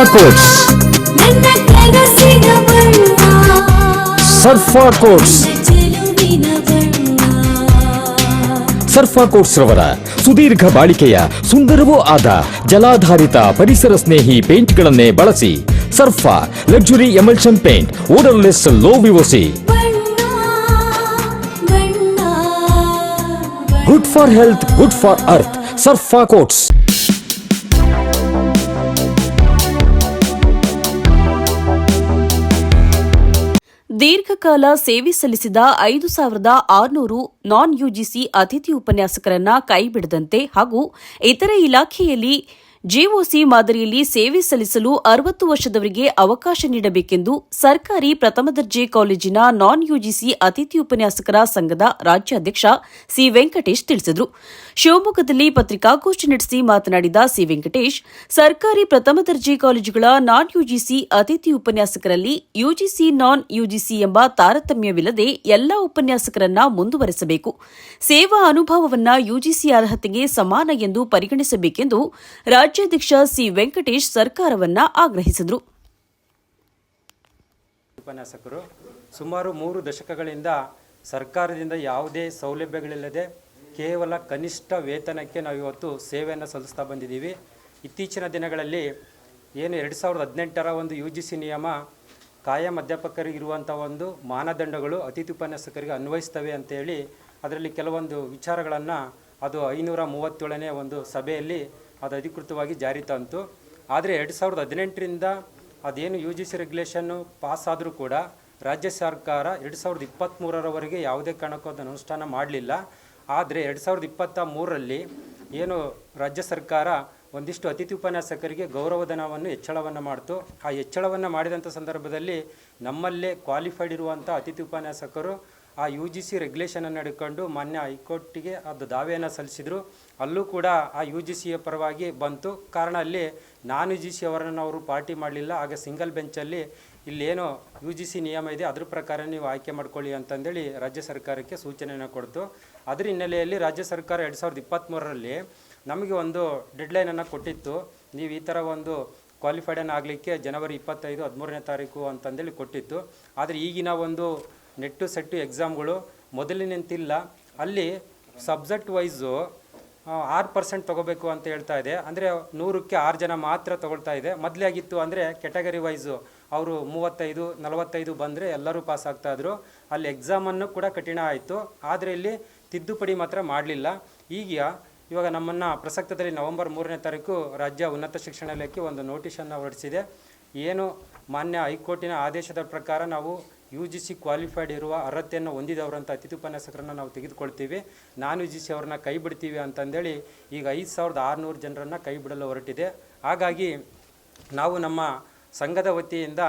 ಸರ್ಫಾ quotes ನನ್ನ ಕನಸಿನ ಬಣ್ಣ ಸರ್ಫಾ ಕೋಟ್ಸ್ ಚೆಲುವಿನ ಬಣ್ಣ ಸರ್ಫಾ ಕೋಟ್ಸ್ ರವರ ಸುದೀರ್ಘ ಬಾಳಿಕೆಯ ಸುಂದರವೂ ಆದ ಜಲಾಧಾರಿತ ಪರಿಸರ ಸ್ನೇಹಿ ಪೇಂಟ್ಗಳನ್ನೇ ಬಳಸಿ Sarfa luxury emulsion paint odourless low VOC ಬಣ್ಣ ಬಣ್ಣ good for health good for earth Sarfa coats ದೀರ್ಘಕಾಲ ಸೇವೆ ಸಲ್ಲಿಸಿದ ಐದು ಸಾವಿರದ ಆರುನೂರು ನಾನ್ ಯುಜಿಸಿ ಅತಿಥಿ ಉಪನ್ಯಾಸಕರನ್ನ ಕೈಬಿಡದಂತೆ ಹಾಗೂ ಇತರೆ ಇಲಾಖೆಯಲ್ಲಿ ಜೆಒಸಿ ಮಾದರಿಯಲ್ಲಿ ಸೇವೆ ಸಲ್ಲಿಸಲು ಅರವತ್ತು ವರ್ಷದವರಿಗೆ ಅವಕಾಶ ನೀಡಬೇಕೆಂದು ಸರ್ಕಾರಿ ಪ್ರಥಮ ದರ್ಜೆ ಕಾಲೇಜಿನ ನಾನ್ ಯುಜಿಸಿ ಅತಿಥಿ ಉಪನ್ಯಾಸಕರ ಸಂಘದ ರಾಜ್ಯಾಧ್ಯಕ್ಷ ಸಿ ವೆಂಕಟೇಶ್ ತಿಳಿಸಿದರು. ಶಿವಮೊಗ್ಗದಲ್ಲಿ ಪತ್ರಿಕಾಗೋಷ್ಠಿ ನಡೆಸಿ ಮಾತನಾಡಿದ ಸಿ ವೆಂಕಟೇಶ್, ಸರ್ಕಾರಿ ಪ್ರಥಮ ದರ್ಜೆ ಕಾಲೇಜುಗಳ ನಾನ್ ಯುಜಿಸಿ ಅತಿಥಿ ಉಪನ್ಯಾಸಕರಲ್ಲಿ ಯುಜಿಸಿ ನಾನ್ ಯುಜಿಸಿ ಎಂಬ ತಾರತಮ್ಯವಿಲ್ಲದೆ ಎಲ್ಲಾ ಉಪನ್ಯಾಸಕರನ್ನ ಮುಂದುವರೆಸಬೇಕು. ಸೇವಾ ಅನುಭವವನ್ನ ಯುಜಿಸಿ ಅರ್ಹತೆಗೆ ಸಮಾನ ಎಂದು ಪರಿಗಣಿಸಬೇಕೆಂದು ರಾಜ್ಯಾಧ್ಯಕ್ಷ ಸಿ. ವೆಂಕಟೇಶ್ ಸರ್ಕಾರವನ್ನ ಆಗ್ರಹಿಸಿದರು. ಉಪನ್ಯಾಸಕರು, ಸುಮಾರು ಮೂರು ದಶಕಗಳಿಂದ ಸರ್ಕಾರದಿಂದ ಯಾವುದೇ ಸೌಲಭ್ಯಗಳಿಲ್ಲದೆ ಕೇವಲ ಕನಿಷ್ಠ ವೇತನಕ್ಕೆ ನಾವು ಇವತ್ತು ಸೇವೆಯನ್ನು ಸಲ್ಲಿಸ್ತಾ ಬಂದಿದ್ದೀವಿ. ಇತ್ತೀಚಿನ ದಿನಗಳಲ್ಲಿ ಏನು ಎರಡು ಸಾವಿರದ ಹದಿನೆಂಟರ ಒಂದು ಯು ಜಿ ಸಿ ನಿಯಮ ಕಾಯಂ ಅಧ್ಯಾಪಕರಿಗೆ ಇರುವಂಥ ಒಂದು ಮಾನದಂಡಗಳು ಅತಿಥಿ ಉಪನ್ಯಾಸಕರಿಗೆ ಅನ್ವಯಿಸ್ತವೆ ಅಂತೇಳಿ ಅದರಲ್ಲಿ ಕೆಲವೊಂದು ವಿಚಾರಗಳನ್ನು ಅದು ಐನೂರ ಮೂವತ್ತೇಳನೇ ಒಂದು ಸಭೆಯಲ್ಲಿ ಅದು ಅಧಿಕೃತವಾಗಿ ಜಾರಿ ತಂತು. ಆದರೆ ಎರಡು ಸಾವಿರದ ಹದಿನೆಂಟರಿಂದ ಅದೇನು U G C regulation pass ಆದರೂ ಕೂಡ ರಾಜ್ಯ ಸರ್ಕಾರ ಎರಡು ಸಾವಿರದ ಇಪ್ಪತ್ತ್ಮೂರರವರೆಗೆ ಯಾವುದೇ ಕಾರಣಕ್ಕೂ ಅದನ್ನು ಅನುಷ್ಠಾನ ಮಾಡಲಿಲ್ಲ. ಆದರೆ ಎರಡು ಸಾವಿರದ ಇಪ್ಪತ್ತ ಮೂರರಲ್ಲಿ ಏನು ರಾಜ್ಯ ಸರ್ಕಾರ ಒಂದಿಷ್ಟು ಅತಿಥಿ ಉಪನ್ಯಾಸಕರಿಗೆ ಗೌರವಧನವನ್ನು, ಹೆಚ್ಚಳವನ್ನು ಮಾಡಿತು. ಆ ಹೆಚ್ಚಳವನ್ನು ಮಾಡಿದಂಥ ಸಂದರ್ಭದಲ್ಲಿ ನಮ್ಮಲ್ಲೇ ಕ್ವಾಲಿಫೈಡ್ ಇರುವಂಥ ಅತಿಥಿ ಉಪನ್ಯಾಸಕರು ಆ ಯು ಜಿ ಸಿ ರೆಗ್ಯುಲೇಷನನ್ನು ಹಿಡ್ಕೊಂಡು ಮಾನ್ಯ ಹೈಕೋರ್ಟಿಗೆ ಅದು ದಾವೆಯನ್ನು ಸಲ್ಲಿಸಿದರು. ಅಲ್ಲೂ ಕೂಡ ಆ ಯು ಜಿ ಸಿಯ ಪರವಾಗಿ ಬಂತು. ಕಾರಣ ಅಲ್ಲಿ ನಾನ್ ಯು ಜಿ ಸಿ ಅವರನ್ನು ಅವರು ಪಾರ್ಟಿ ಮಾಡಲಿಲ್ಲ. ಆಗ ಸಿಂಗಲ್ ಬೆಂಚಲ್ಲಿ ಇಲ್ಲೇನು ಯು ಜಿ ಸಿ ನಿಯಮ ಇದೆ, ಅದ್ರ ಪ್ರಕಾರ ನೀವು ಆಯ್ಕೆ ಮಾಡ್ಕೊಳ್ಳಿ ಅಂತಂದೇಳಿ ರಾಜ್ಯ ಸರ್ಕಾರಕ್ಕೆ ಸೂಚನೆಯನ್ನು ಕೊಡ್ತು. ಅದರ ಹಿನ್ನೆಲೆಯಲ್ಲಿ ರಾಜ್ಯ ಸರ್ಕಾರ ಎರಡು ಸಾವಿರದ ಇಪ್ಪತ್ತ್ಮೂರರಲ್ಲಿ ನಮಗೆ ಒಂದು ಡೆಡ್ಲೈನನ್ನು ಕೊಟ್ಟಿತ್ತು. ನೀವು ಈ ಥರ ಒಂದು ಕ್ವಾಲಿಫೈಡನ್ನು ಆಗಲಿಕ್ಕೆ ಜನವರಿ ಇಪ್ಪತ್ತೈದು ಹದಿಮೂರನೇ ತಾರೀಕು ಅಂತಂದೇಳಿ ಕೊಟ್ಟಿತ್ತು. ಆದರೆ ಈಗಿನ ಒಂದು ನೆಟ್ಟು ಸೆಟ್ಟು ಎಕ್ಸಾಮ್ಗಳು ಮೊದಲಿನಂತಿಲ್ಲ. ಅಲ್ಲಿ ಸಬ್ಜೆಕ್ಟ್ ವೈಸು ಆರು ಪರ್ಸೆಂಟ್ ತೊಗೋಬೇಕು ಅಂತ ಹೇಳ್ತಾ ಇದೆ. ಅಂದರೆ ನೂರಕ್ಕೆ ಆರು ಜನ ಮಾತ್ರ ತೊಗೊಳ್ತಾ ಇದೆ. ಮೊದಲೇ ಆಗಿತ್ತು ಅಂದರೆ ಕೆಟಗರಿ ವೈಸು ಅವರು ಮೂವತ್ತೈದು, ನಲವತ್ತೈದು ಬಂದರೆ ಎಲ್ಲರೂ ಪಾಸ್ ಆಗ್ತಾಯಿದ್ರು ಅಲ್ಲಿ ಎಕ್ಸಾಮನ್ನು ಕೂಡ ಕಠಿಣ ಆಯಿತು. ಆದರೆ ಇಲ್ಲಿ ತಿದ್ದುಪಡಿ ಮಾತ್ರ ಮಾಡಲಿಲ್ಲ. ಈಗ ಇವಾಗ ನಮ್ಮನ್ನು ಪ್ರಸಕ್ತದಲ್ಲಿ ನವೆಂಬರ್ ಮೂರನೇ ತಾರೀಕು ರಾಜ್ಯ ಉನ್ನತ ಶಿಕ್ಷಣ ಇಲಾಖೆ ಒಂದು ನೋಟಿಸನ್ನು ಹೊರಡಿಸಿದೆ. ಏನು ಮಾನ್ಯ ಹೈಕೋರ್ಟಿನ ಆದೇಶದ ಪ್ರಕಾರ ನಾವು ಯು ಜಿ ಸಿ ಕ್ವಾಲಿಫೈಡ್ ಇರುವ ಅರ್ಹತೆಯನ್ನು ಹೊಂದಿದವರಂಥ ಅತಿಥಿ ಉಪನ್ಯಾಸಕರನ್ನು ನಾವು ತೆಗೆದುಕೊಳ್ತೀವಿ. ನಾನ್ ಯು ಜಿ ಸಿ ಅವ್ರನ್ನ ಕೈ ಬಿಡ್ತೀವಿ ಅಂತಂದೇಳಿ ಈಗ ಐದು ಸಾವಿರದ ಆರುನೂರು ಜನರನ್ನು ಕೈ ಬಿಡಲು ಹೊರಟಿದೆ. ಹಾಗಾಗಿ ನಾವು ನಮ್ಮ ಸಂಘದ ವತಿಯಿಂದ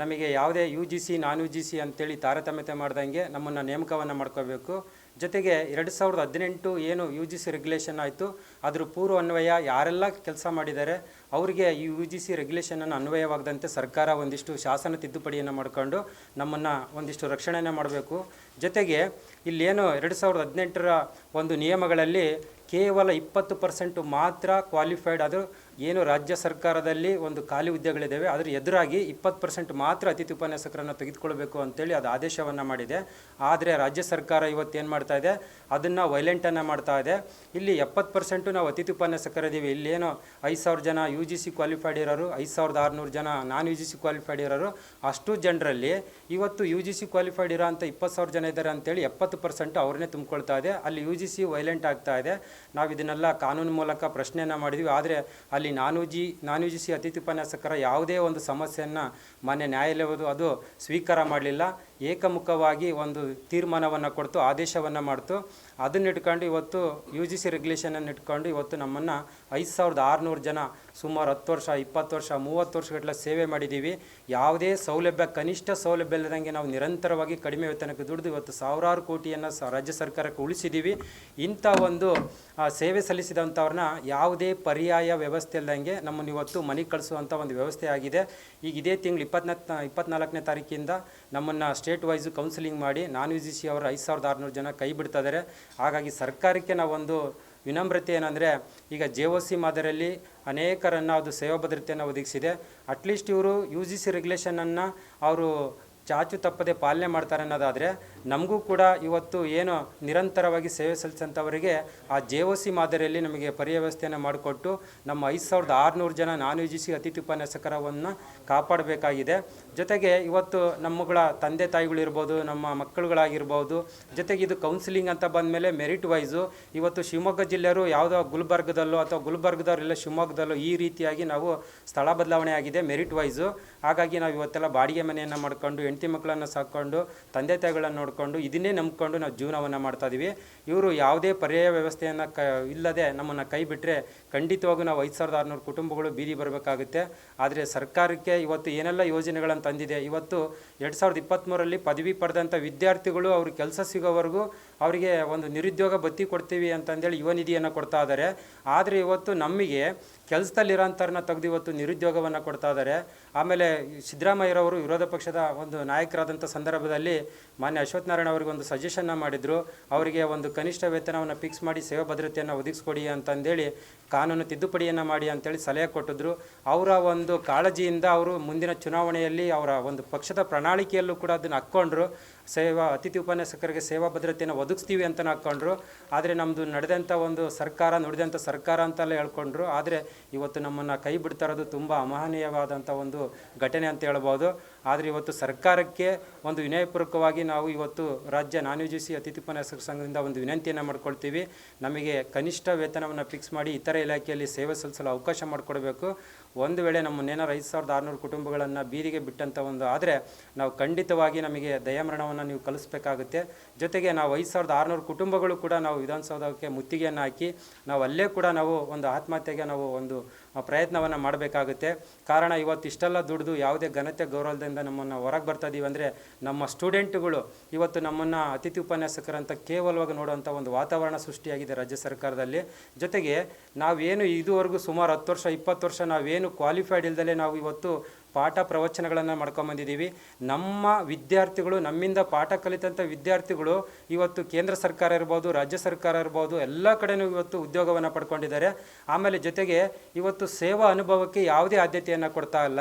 ನಮಗೆ ಯಾವುದೇ U G C, non U G C ಅಂತೇಳಿ ತಾರತಮ್ಯತೆ ಮಾಡ್ದಂಗೆ ನಮ್ಮನ್ನು ನೇಮಕವನ್ನು ಮಾಡ್ಕೋಬೇಕು. ಜೊತೆಗೆ ಎರಡು ಸಾವಿರದ ಹದಿನೆಂಟು ಏನು ಯು ಜಿ ಸಿ ರೆಗ್ಯುಲೇಷನ್ ಆಯಿತು ಅದರ ಪೂರ್ವ ಅನ್ವಯ ಯಾರೆಲ್ಲ ಕೆಲಸ ಮಾಡಿದ್ದಾರೆ, ಅವರಿಗೆ ಈ ಯು ಜಿ ಸಿ ರೆಗ್ಯುಲೇಷನನ್ನು ಅನ್ವಯವಾಗದಂತೆ ಸರ್ಕಾರ ಒಂದಿಷ್ಟು ಶಾಸನ ತಿದ್ದುಪಡಿಯನ್ನು ಮಾಡಿಕೊಂಡು ನಮ್ಮನ್ನು ಒಂದಿಷ್ಟು ರಕ್ಷಣೆಯನ್ನು ಮಾಡಬೇಕು. ಜೊತೆಗೆ ಇಲ್ಲೇನು ಎರಡು ಸಾವಿರದ ಹದಿನೆಂಟರ ಒಂದು ನಿಯಮಗಳಲ್ಲಿ ಕೇವಲ ಇಪ್ಪತ್ತು ಪರ್ಸೆಂಟು ಮಾತ್ರ ಕ್ವಾಲಿಫೈಡ್ ಅದು ಏನು ರಾಜ್ಯ ಸರ್ಕಾರದಲ್ಲಿ ಒಂದು ಖಾಲಿ ಹುದ್ದೆಗಳಿದ್ದಾವೆ, ಅದರ ಎದುರಾಗಿ ಇಪ್ಪತ್ತು ಪರ್ಸೆಂಟ್ ಮಾತ್ರ ಅತಿಥಿ ಉಪನ್ಯಾಸಕರನ್ನು ತೆಗೆದುಕೊಳ್ಬೇಕು ಅಂತೇಳಿ ಅದು ಆದೇಶವನ್ನು ಮಾಡಿದೆ. ಆದರೆ ರಾಜ್ಯ ಸರ್ಕಾರ ಇವತ್ತು ಏನು ಮಾಡ್ತಾ ಇದೆ, ಅದನ್ನು ವೈಲೆಂಟನ್ನು ಮಾಡ್ತಾ ಇದೆ. ಇಲ್ಲಿ ಎಪ್ಪತ್ತು ಪರ್ಸೆಂಟು ನಾವು ಅತಿಥಿ ಉಪನ್ಯಾಸಕರಿದ್ದೀವಿ ಇಲ್ಲೇನೋ ಐದು ಸಾವಿರ ಜನ ಯು ಜಿ ಸಿ ಕ್ವಾಲಿಫೈಡ್ ಇರೋರು, ಐದು ಸಾವಿರದ ಆರುನೂರು ಜನ non U G C qualified ಇರೋರು, ಅಷ್ಟು ಜನರಲ್ಲಿ ಇವತ್ತು ಯು ಜಿ ಸಿ ಕ್ವಾಲಿಫೈಡ್ ಇರೋ ಅಂತ ಇಪ್ಪತ್ತು ಸಾವಿರ ಜನ ಇದ್ದಾರೆ ಅಂತೇಳಿ ಎಪ್ಪತ್ತು ಪರ್ಸೆಂಟ್ ಅವ್ರನ್ನೇ ತುಂಬಿಕೊಳ್ತಾ ಇದೆ. ಅಲ್ಲಿ ಯು ಜಿ ಸಿ ವೈಲೆಂಟ್ ಆಗ್ತಾ ಇದೆ. ನಾವು ಇದನ್ನೆಲ್ಲ ಕಾನೂನು ಮೂಲಕ ಪ್ರಶ್ನೆಯನ್ನು ಮಾಡಿದ್ವಿ. ಆದರೆ non U G non U G C ಅತಿಥಿ ಉಪನ್ಯಾಸಕರ ಯಾವುದೇ ಒಂದು ಸಮಸ್ಯೆಯನ್ನು ಮಾನ್ಯ ನ್ಯಾಯಾಲಯವದು ಅದು ಸ್ವೀಕಾರ ಮಾಡಲಿಲ್ಲ. ಏಕಮುಖವಾಗಿ ಒಂದು ತೀರ್ಮಾನವನ್ನು ಕೊಡ್ತು, ಆದೇಶವನ್ನು ಮಾಡ್ತು. ಅದನ್ನ ಇಟ್ಕೊಂಡು ಇವತ್ತು ಯು ಜಿ ಸಿ ರೆಗ್ಯುಲೇಷನನ್ನು ಇಟ್ಕೊಂಡು ಇವತ್ತು ನಮ್ಮನ್ನು ಐದು ಸಾವಿರದ ಆರುನೂರು ಜನ ಸುಮಾರು ಹತ್ತು ವರ್ಷ, ಇಪ್ಪತ್ತು ವರ್ಷ, ಮೂವತ್ತು ವರ್ಷಗಟ್ಟಲೆ ಸೇವೆ ಮಾಡಿದ್ದೀವಿ ಯಾವುದೇ ಸೌಲಭ್ಯ, ಕನಿಷ್ಠ ಸೌಲಭ್ಯ ಇಲ್ಲದಂಗೆ ನಾವು ನಿರಂತರವಾಗಿ ಕಡಿಮೆ ವೇತನಕ್ಕೆ ದುಡಿದು ಇವತ್ತು ಸಾವಿರಾರು ಕೋಟಿಯನ್ನು ರಾಜ್ಯ ಸರ್ಕಾರಕ್ಕೆ ಉಳಿಸಿದ್ದೀವಿ ಇಂಥ ಒಂದು ಸೇವೆ ಸಲ್ಲಿಸಿದಂಥವ್ರನ್ನ ಯಾವುದೇ ಪರ್ಯಾಯ ವ್ಯವಸ್ಥೆ ಇಲ್ಲದಂಗೆ ನಮ್ಮನ್ನು ಇವತ್ತು ಮನೆ ಕಳಿಸುವಂಥ ಒಂದು ವ್ಯವಸ್ಥೆ ಆಗಿದೆ. ಈಗ ಇದೇ ತಿಂಗಳು ಇಪ್ಪತ್ನಾಲ್ಕು ಇಪ್ಪತ್ನಾಲ್ಕನೇ ತಾರೀಕಿಂದ ನಮ್ಮನ್ನು ಸ್ಟೇಟ್ ವೈಸು ಕೌನ್ಸಿಲಿಂಗ್ ಮಾಡಿ ನಾನ್ ಯು ಜಿ ಸಿ ಅವರು ಐದು ಸಾವಿರದ ಆರುನೂರು ಜನ ಕೈ ಬಿಡ್ತಾ ಇದ್ದಾರೆ ಹಾಗಾಗಿ ಸರ್ಕಾರಕ್ಕೆ ನಾವೊಂದು ವಿನಮ್ರತೆ ಏನಂದರೆ, ಈಗ ಜೆ ಒ ಸಿ ಮಾದರಿಯಲ್ಲಿ ಅನೇಕರನ್ನು ಅದು ಸೇವಾ ಭದ್ರತೆಯನ್ನು ಒದಗಿಸಿದೆ ಅಟ್ಲೀಸ್ಟ್ ಇವರು ಯು ಜಿ ಸಿ ರೆಗ್ಯುಲೇಷನನ್ನು ಅವರು ಚಾಚು ತಪ್ಪದೆ ಪಾಲನೆ ಮಾಡ್ತಾರೆ ಅನ್ನೋದಾದರೆ, ನಮಗೂ ಕೂಡ ಇವತ್ತು ಏನು ನಿರಂತರವಾಗಿ ಸೇವೆ ಸಲ್ಲಿಸಂಥವರಿಗೆ ಆ ಜೆ ಒ ಸಿ ಮಾದರಿಯಲ್ಲಿ ನಮಗೆ ಪರ್ಯವ್ಯವಸ್ಥೆಯನ್ನು ಮಾಡಿಕೊಟ್ಟು ನಮ್ಮ ಐದು ಸಾವಿರದ ಆರುನೂರು ಜನ ನಾನ್ ಯು ಜಿ ಸಿ ಅತಿಥಿ ಉಪನ್ಯಾಸಕರವನ್ನು ಕಾಪಾಡಬೇಕಾಗಿದೆ. ಜೊತೆಗೆ ಇವತ್ತು ನಮ್ಮಗಳ ತಂದೆ ತಾಯಿಗಳಿರ್ಬೋದು, ನಮ್ಮ ಮಕ್ಕಳುಗಳಾಗಿರ್ಬೋದು, ಜೊತೆಗೆ ಇದು ಕೌನ್ಸಿಲಿಂಗ್ ಅಂತ ಬಂದಮೇಲೆ ಮೆರಿಟ್ ವೈಸು ಇವತ್ತು ಶಿವಮೊಗ್ಗ ಜಿಲ್ಲೆಯವರು ಯಾವುದೋ ಗುಲ್ಬರ್ಗದಲ್ಲೋ ಅಥವಾ ಗುಲ್ಬರ್ಗದವರೆಲ್ಲ ಶಿವಮೊಗ್ಗದಲ್ಲೋ ಈ ರೀತಿಯಾಗಿ ನಾವು ಸ್ಥಳ ಬದಲಾವಣೆ ಆಗಿದೆ ಮೆರಿಟ್ ವೈಸು ಹಾಗಾಗಿ ನಾವು ಇವತ್ತೆಲ್ಲ ಬಾಡಿಗೆ ಮನೆಯನ್ನು ಮಾಡ್ಕೊಂಡು, ಹೆಂಡತಿ ಮಕ್ಕಳನ್ನು ಸಾಕೊಂಡು, ತಂದೆ ತಾಯಿಗಳನ್ನು ನೋಡಿಕೊಂಡು ಇದನ್ನೇ ನಂಬ್ಕೊಂಡು ನಾವು ಜೀವನವನ್ನು ಮಾಡ್ತಾ ಇದ್ದೀವಿ ಇವರು ಯಾವುದೇ ಪರ್ಯಾಯ ವ್ಯವಸ್ಥೆಯನ್ನು ಕ, ಇಲ್ಲದೆ ನಮ್ಮನ್ನು ಕೈ ಬಿಟ್ಟರೆ ಖಂಡಿತವಾಗೂ ನಾವು ಐದು ಸಾವಿರದ ಆರುನೂರು ಕುಟುಂಬಗಳು ಬೀದಿ ಬರಬೇಕಾಗುತ್ತೆ. ಆದರೆ ಸರ್ಕಾರಕ್ಕೆ ಇವತ್ತು ಏನೆಲ್ಲ ಯೋಜನೆಗಳನ್ನು ತಂದಿದೆ. ಇವತ್ತು ಎರಡು ಸಾವಿರದ ಇಪ್ಪತ್ತ್ಮೂರರಲ್ಲಿ ಪದವಿ ಪಡೆದಂಥ ವಿದ್ಯಾರ್ಥಿಗಳು ಅವ್ರಿಗೆ ಕೆಲಸ ಸಿಗೋವರೆಗೂ ಅವರಿಗೆ ಒಂದು ನಿರುದ್ಯೋಗ ಬತ್ತಿ ಕೊಡ್ತೀವಿ ಅಂತಂದೇಳಿ ಯುವ ನಿಧಿಯನ್ನು ಕೊಡ್ತಾ ಇದ್ದಾರೆ ಆದರೆ ಇವತ್ತು ನಮಗೆ ಕೆಲಸದಲ್ಲಿರೋಂಥವ್ರನ್ನ ತೆಗೆದು ಇವತ್ತು ನಿರುದ್ಯೋಗವನ್ನು ಕೊಡ್ತಾ ಇದ್ದಾರೆ ಆಮೇಲೆ ಸಿದ್ದರಾಮಯ್ಯರವರು ವಿರೋಧ ಪಕ್ಷದ ಒಂದು ನಾಯಕರಾದಂಥ ಸಂದರ್ಭದಲ್ಲಿ ಮಾನ್ಯ ಅಶ್ವಥ್ ನಾರಾಯಣ ಅವರಿಗೆ ಒಂದು ಸಜೆಷನ್ನ ಮಾಡಿದರು. ಅವರಿಗೆ ಒಂದು ಕನಿಷ್ಠ ವೇತನವನ್ನು ಫಿಕ್ಸ್ ಮಾಡಿ ಸೇವಾ ಭದ್ರತೆಯನ್ನು ಒದಗಿಸ್ಕೊಡಿ ಅಂತಂದೇಳಿ ಕಾನೂನು ತಿದ್ದುಪಡಿಯನ್ನು ಮಾಡಿ ಅಂತೇಳಿ ಸಲಹೆ ಕೊಟ್ಟಿದ್ರು. ಅವರ ಒಂದು ಕಾಳಜಿಯಿಂದ ಅವರು ಮುಂದಿನ ಚುನಾವಣೆಯಲ್ಲಿ ಅವರ ಒಂದು ಪಕ್ಷದ ಪ್ರಣಾಳಿಕೆಯಲ್ಲೂ ಕೂಡ ಅದನ್ನು ಹಾಕ್ಕೊಂಡ್ರು. ಸೇವಾ, ಅತಿಥಿ ಉಪನ್ಯಾಸಕರಿಗೆ ಸೇವಾ ಭದ್ರತೆಯನ್ನು ಒದಗಿಸ್ತೀವಿ ಅಂತ ಹಾಕ್ಕೊಂಡ್ರು ಆದರೆ ನಮ್ಮದು ನಡೆದಂಥ ಒಂದು ಸರ್ಕಾರ ನುಡಿದಂಥ ಸರ್ಕಾರ ಅಂತೆಲ್ಲ ಹೇಳ್ಕೊಂಡ್ರು. ಆದರೆ ಇವತ್ತು ನಮ್ಮನ್ನು ಕೈ ಬಿಡ್ತಾ ಇರೋದು ತುಂಬ ಅಮಹನೀಯವಾದಂಥ ಒಂದು ಘಟನೆ ಅಂತ ಹೇಳ್ಬೋದು. ಆದರೆ ಇವತ್ತು ಸರ್ಕಾರಕ್ಕೆ ಒಂದು ವಿನಯಪೂರ್ವಕವಾಗಿ ನಾವು ಇವತ್ತು ರಾಜ್ಯ ನಾನ್ ಯು ಜಿ ಅತಿಥಿ ಉಪನ್ಯಾಸಕರ ಸಂಘದಿಂದ ಒಂದು ವಿನಂತಿಯನ್ನು ಮಾಡ್ಕೊಳ್ತೀವಿ. ನಮಗೆ ಕನಿಷ್ಠ ವೇತನವನ್ನು ಫಿಕ್ಸ್ ಮಾಡಿ ಇತರ ಇಲಾಖೆಯಲ್ಲಿ ಸೇವೆ ಸಲ್ಲಿಸಲು ಅವಕಾಶ ಮಾಡಿಕೊಡಬೇಕು. ಒಂದು ವೇಳೆ ನಮ್ಮನ್ನೇನಾರು ಐದು ಸಾವಿರದ ಆರುನೂರು ಕುಟುಂಬಗಳನ್ನು ಬೀದಿಗೆ ಬಿಟ್ಟಂಥ ಒಂದು ಆದರೆ ನಾವು ಖಂಡಿತವಾಗಿ ನಮಗೆ ದಯಾಮರಣವನ್ನು ನೀವು ಕಲಿಸ್ಬೇಕಾಗುತ್ತೆ. ಜೊತೆಗೆ ನಾವು ಐದು ಸಾವಿರದ ಆರುನೂರು ಕುಟುಂಬಗಳು ಕೂಡ ನಾವು ವಿಧಾನಸೌಧಕ್ಕೆ ಮುತ್ತಿಗೆಯನ್ನು ಹಾಕಿ ನಾವು ಅಲ್ಲೇ ಕೂಡ ನಾವು ಒಂದು ಆತ್ಮಹತ್ಯೆಗೆ ನಾವು ಒಂದು ಪ್ರಯತ್ನವನ್ನು ಮಾಡಬೇಕಾಗುತ್ತೆ. ಕಾರಣ ಇವತ್ತು ಇಷ್ಟೆಲ್ಲ ದುಡಿದು ಯಾವುದೇ ಘನತೆ ಗೌರವದಿಂದ ನಮ್ಮನ್ನು ಹೊರಗೆ ಬರ್ತಾ ಇದೀವಿ ಅಂದರೆ ನಮ್ಮ ಸ್ಟೂಡೆಂಟ್ಗಳು ಇವತ್ತು ನಮ್ಮನ್ನು ಅತಿಥಿ ಉಪನ್ಯಾಸಕರಂತ ಕೇವಲವಾಗಿ ನೋಡುವಂಥ ಒಂದು ವಾತಾವರಣ ಸೃಷ್ಟಿಯಾಗಿದೆ ರಾಜ್ಯ ಸರ್ಕಾರದಲ್ಲಿ. ಜೊತೆಗೆ ನಾವೇನು ಇದುವರೆಗೂ ಸುಮಾರು ಹತ್ತು ವರ್ಷ, ಇಪ್ಪತ್ತು ವರ್ಷ ನಾವೇನು ಕ್ವಾಲಿಫೈಡ್ ಇಲ್ದಲೇ ನಾವು ಇವತ್ತು ಪಾಠ ಪ್ರವಚನಗಳನ್ನು ಮಾಡ್ಕೊಂಬಂದಿದ್ದೀವಿ ನಮ್ಮ ವಿದ್ಯಾರ್ಥಿಗಳು, ನಮ್ಮಿಂದ ಪಾಠ ಕಲಿತಂಥ ವಿದ್ಯಾರ್ಥಿಗಳು ಇವತ್ತು ಕೇಂದ್ರ ಸರ್ಕಾರ ಇರ್ಬೋದು, ರಾಜ್ಯ ಸರ್ಕಾರ ಇರ್ಬೋದು, ಎಲ್ಲ ಕಡೆನೂ ಇವತ್ತು ಉದ್ಯೋಗವನ್ನು ಪಡ್ಕೊಂಡಿದ್ದಾರೆ. ಆಮೇಲೆ ಜೊತೆಗೆ ಇವತ್ತು ಸೇವಾ ಅನುಭವಕ್ಕೆ ಯಾವುದೇ ಆದ್ಯತೆಯನ್ನು ಕೊಡ್ತಾ ಇಲ್ಲ.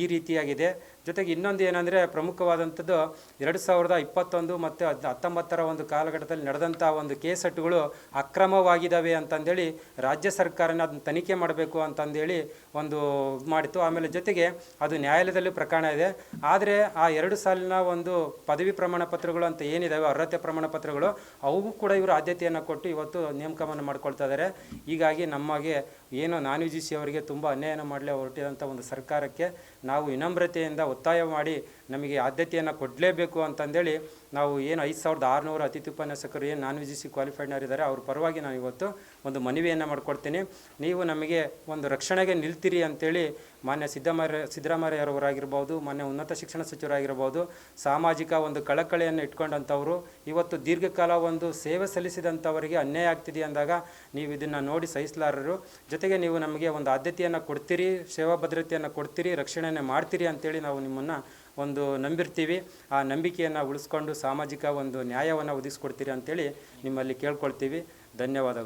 ಈ ರೀತಿಯಾಗಿದೆ. ಜೊತೆಗೆ ಇನ್ನೊಂದು ಏನಂದರೆ ಪ್ರಮುಖವಾದಂಥದ್ದು ಎರಡು ಸಾವಿರದ ಇಪ್ಪತ್ತೊಂದು ಮತ್ತು ಹದ್ ಹತ್ತೊಂಬತ್ತರ ಒಂದು ಕಾಲಘಟ್ಟದಲ್ಲಿ ನಡೆದಂಥ ಒಂದು ಕೇಸೆಟ್ಗಳು ಅಕ್ರಮವಾಗಿದ್ದಾವೆ ಅಂತಂದೇಳಿ ರಾಜ್ಯ ಸರ್ಕಾರನ ಅದನ್ನ ತನಿಖೆ ಮಾಡಬೇಕು ಅಂತಂದೇಳಿ ಒಂದು ಮಾಡಿತ್ತು. ಆಮೇಲೆ ಜೊತೆಗೆ ಅದು ನ್ಯಾಯಾಲಯದಲ್ಲಿ ಪ್ರಕರಣ ಇದೆ. ಆದರೆ ಆ ಎರಡು ಸಾಲಿನ ಒಂದು ಪದವಿ ಪ್ರಮಾಣ ಪತ್ರಗಳು ಅಂತ ಏನಿದಾವೆ, ಅರ್ಹತೆ ಪ್ರಮಾಣ ಪತ್ರಗಳು, ಅವು ಕೂಡ ಇವರು ಆದ್ಯತೆಯನ್ನು ಕೊಟ್ಟು ಇವತ್ತು ನೇಮಕವನ್ನು ಮಾಡ್ಕೊಳ್ತಾ ಇದ್ದಾರೆ. ಹೀಗಾಗಿ ನಮಗೆ ಏನೋ ನಾನ್ ಯು ಸಿ ಅವರಿಗೆ ತುಂಬ ಅನ್ಯಾಯನ ಮಾಡಲೇ ಹೊರಟಿದಂಥ ಒಂದು ಸರ್ಕಾರಕ್ಕೆ ನಾವು ವಿನಮ್ರತೆಯಿಂದ ಒತ್ತಾಯ ಮಾಡಿ ನಮಗೆ ಆದ್ಯತೆಯನ್ನು ಕೊಡಲೇಬೇಕು ಅಂತಂದೇಳಿ ನಾವು ಏನು ಐದು ಸಾವಿರದ ಆರುನೂರು ಅತಿಥಿ ಉಪನ್ಯಾಸಕರು, ಏನು ನಾನ್ ಸಿ ಕ್ವಾಲಿಫೈಡ್ನವರಿದ್ದಾರೆ ಅವ್ರ ಪರವಾಗಿ ನಾನು ಇವತ್ತು ಒಂದು ಮನವಿಯನ್ನು ಮಾಡ್ಕೊಡ್ತೀನಿ. ನೀವು ನಮಗೆ ಒಂದು ರಕ್ಷಣೆಗೆ ನಿಲ್ತೀರಿ ಅಂತೇಳಿ ಮಾನ್ಯ ಸಿದ್ದರಾಮಯ್ಯ ಸಿದ್ದರಾಮಯ್ಯರವರಾಗಿರ್ಬೋದು, ಮಾನ್ಯ ಉನ್ನತ ಶಿಕ್ಷಣ ಸಚಿವರಾಗಿರ್ಬೋದು, ಸಾಮಾಜಿಕ ಒಂದು ಕಳಕಳಿಯನ್ನು ಇಟ್ಕೊಂಡಂಥವರು, ಇವತ್ತು ದೀರ್ಘಕಾಲ ಒಂದು ಸೇವೆ ಸಲ್ಲಿಸಿದಂಥವರಿಗೆ ಅನ್ಯಾಯ ಆಗ್ತಿದೆ ಅಂದಾಗ ನೀವು ಇದನ್ನು ನೋಡಿ ಸಹಿಸಲಾರರು. ಜೊತೆಗೆ ನೀವು ನಮಗೆ ಒಂದು ಆದ್ಯತೆಯನ್ನು ಕೊಡ್ತೀರಿ, ಸೇವಾ ಭದ್ರತೆಯನ್ನು ಕೊಡ್ತೀರಿ, ರಕ್ಷಣೆಯನ್ನು ಮಾಡ್ತೀರಿ ಅಂತೇಳಿ ನಾವು ನಿಮ್ಮನ್ನು ಒಂದು ನಂಬಿರ್ತೀವಿ. ಆ ನಂಬಿಕೆಯನ್ನು ಉಳಿಸ್ಕೊಂಡು ಸಾಮಾಜಿಕ ಒಂದು ನ್ಯಾಯವನ್ನು ಒದಗಿಸ್ಕೊಡ್ತೀರಿ ಅಂತೇಳಿ ನಿಮ್ಮಲ್ಲಿ ಕೇಳ್ಕೊಳ್ತೀವಿ. ಧನ್ಯವಾದಗಳು.